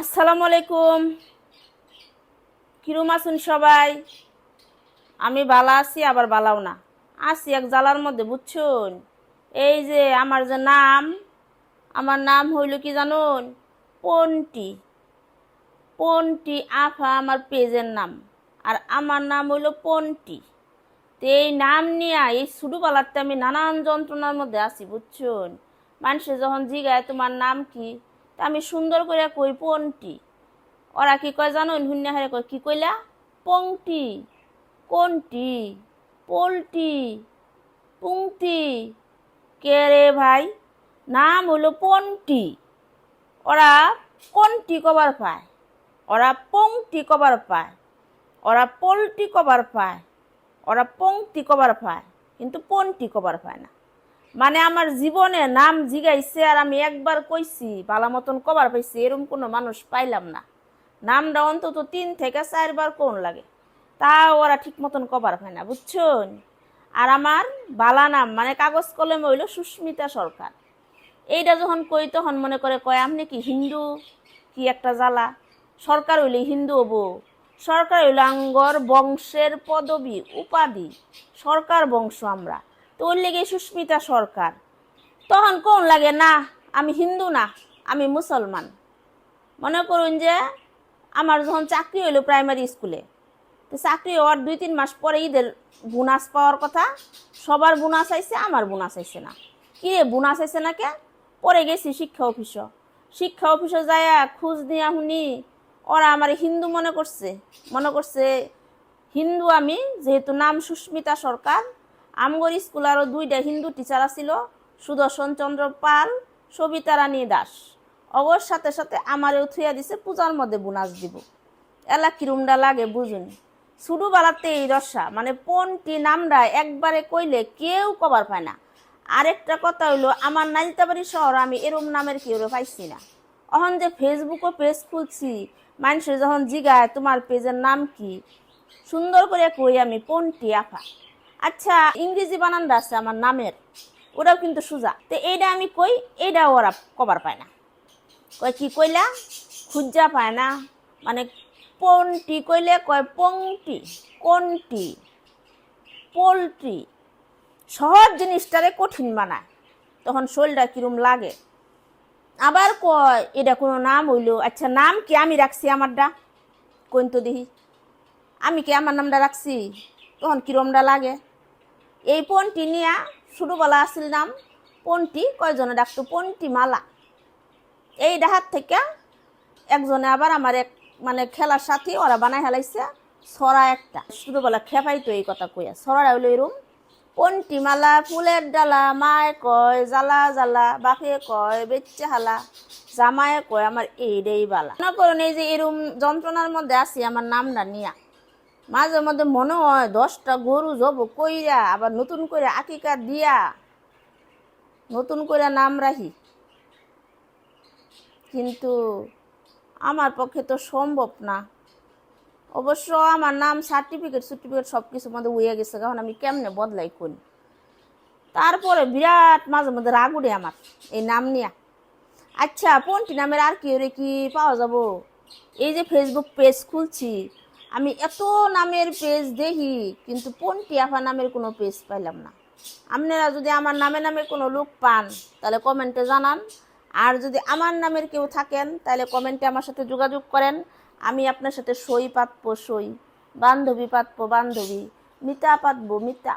আসসালামু আলাইকুম। কিরম আছেন সবাই? আমি বালা আছি, আবার বালাও না। আছি এক জালার মধ্যে, বুঝছুন? এই যে আমার যে নাম, আমার নাম হইল কি জানুন? পন্টি। পন্টি আফা আমার পেজের নাম, আর আমার নাম হইল পন্টি। তো এই নাম নিয়ে, এই ছোটোবেলাতে আমি নানান যন্ত্রণার মধ্যে আছি, বুঝছুন? মানুষে যখন জিগায়, তোমার নাম কি? তা আমি সুন্দর করে কই পন্টি ওরা কি কয় জানো হুন্যা হারে কয়, কি কইলা? পংটি কোনটি? পোলটি। পুংটি কে রে ভাই? নাম হলো পন্টি ওরা কোনটি কবার পায়? ওরা পংটি কবার পায়। ওরা পোলট্রি কবার পায়। ওরা পংটি কবার পায়। কিন্তু পন্টি কবার পায় না। মানে আমার জীবনে নাম জিগাইছে আর আমি একবার কইছি বালা মতন কবার পাইছি এরকম কোনো মানুষ পাইলাম না। নামটা অন্তত তিন থেকে চারবার কোন লাগে। তা ওরা ঠিক মতন কবার পায় না, বুঝছুন? আর আমার বালা নাম মানে কাগজ কলমে হইল সুস্মিতা সরকার। এইটা যখন কই তখন মনে করে কয়, আপনি কি হিন্দু? কি একটা জ্বালা? সরকার হইলে হিন্দু হব। সরকার হইল আঙ্গর বংশের পদবী, উপাধি। সরকার বংশ আমরা। তো ওর লেগে সুস্মিতা সরকার। তখন কোন লাগে, না, আমি হিন্দু না, আমি মুসলমান। মনে করুন যে আমার যখন চাকরি হইল প্রাইমারি স্কুলে তো চাকরি হওয়ার দুই তিন মাস পরে ঈদের বোনাস পাওয়ার কথা, সবার বোনাস আইছে, আমার বোনাস আইছে না। কি রে বোনাস আইছে না কে? পরে গেছি শিক্ষা অফিস। শিক্ষা অফিসে যায় খোঁজ দিয়া শুনি, ওরা আমার হিন্দু মনে করছে। মনে করছে, হিন্দু আমি, যেহেতু নাম সুস্মিতা সরকার আমগর স্কুল আরও দুইটা হিন্দু টিচার আছিল, সুদর্শন চন্দ্র পাল, সবিতা রানী দাস। অগর সাথে সাথে আমারেও থুয়া দিছে, পূজার মধ্যে বোনাস দিব। এলা কিরুমডা লাগে বুঝুন। ছোটোবেলাতে এই রসা মানে পনটি নামটা একবারে কইলে কেউ কবার পায় না। আরেকটা কথা হইল, আমার নাইতাবাড়ি শহর আমি এরম নামের কেউ পাইছি না। অহন যে ফেসবুকও পেজ খুলছি, মানুষের যখন জিগায়, তোমার পেজের নাম কি? সুন্দর করে কই আমি, পন্টি আফা। আচ্ছা ইংরেজি বানানটা আছে আমার নামের ওরাও কিন্তু সোজা। তো এইটা আমি কই, এইটা ওরা কবার পায় না। কয় কি কইলা? খুঁজা পায় না। মানে পন্টি কইলে কয় পংটি, কোনটি? পোলট্রি। সহজ জিনিসটারে কঠিন বানায়। তখন শরীরটা কিরম লাগে। আবার কয়, এটা কোনো নাম হইল। আচ্ছা নাম কি আমি রাখছি আমারটা? কোন তো দেখি। আমি কি আমার নামটা রাখছি? তখন কিরমটা লাগে? এই পনটি নিয়া ছোটোবেলা আসছিল নাম। পনটি কয়জনে ডাকতো? পনটি মালা। এই ডাহাত থেকে একজনে আবার আমার এক মানে খেলার সাথী, ওরা বানায় হেলাইছে ছড়া একটা। ছোটোবেলা খেপাইতো এই কথা কইয়া ছড়া হইল এরম পন্টি মালা, ফুলের ডালা, মায় কয়, জ্বালা জ্বালা, বাপে কয় বেচ্চা হালা, জামায়ে কয়, আমার এই রেই বালা। মনে করুন এই যে এরম যন্ত্রণার মধ্যে আছি, আমার নামটা নিয়া। মাঝে মধ্যে মনে হয় দশটা গরু জব কইরা, আবার নতুন করে আকিকা দিয়া নতুন করে নাম রাখি। কিন্তু আমার পক্ষে তো সম্ভব না। অবশ্য আমার নাম সার্টিফিকেট সার্টিফিকেট সব কিছু মধ্যে উয়ে গেছে কারণ আমি কেমনে বদলাই করি? তারপরে বিরাট মাঝে মধ্যে রাগ উঠে আমার এই নাম নিয়া। আচ্ছা পন্টি নামের আর কি ওরে কি পাওয়া যাব? এই যে ফেসবুক পেজ খুলছি আমি এত নামের পেজ দেখি, কিন্তু পন্টি টিয়াফা নামের কোনো পেজ পাইলাম না। আপনারা যদি আমার নামে নামে কোনো লোক পান, তাহলে কমেন্টে জানান। আর যদি আমার নামের কেউ থাকেন, তাহলে কমেন্টে আমার সাথে যোগাযোগ করেন। আমি আপনার সাথে সই পাতব, সই। বান্ধবী পাতব, বান্ধবী। মিতা পাতব, মিতা।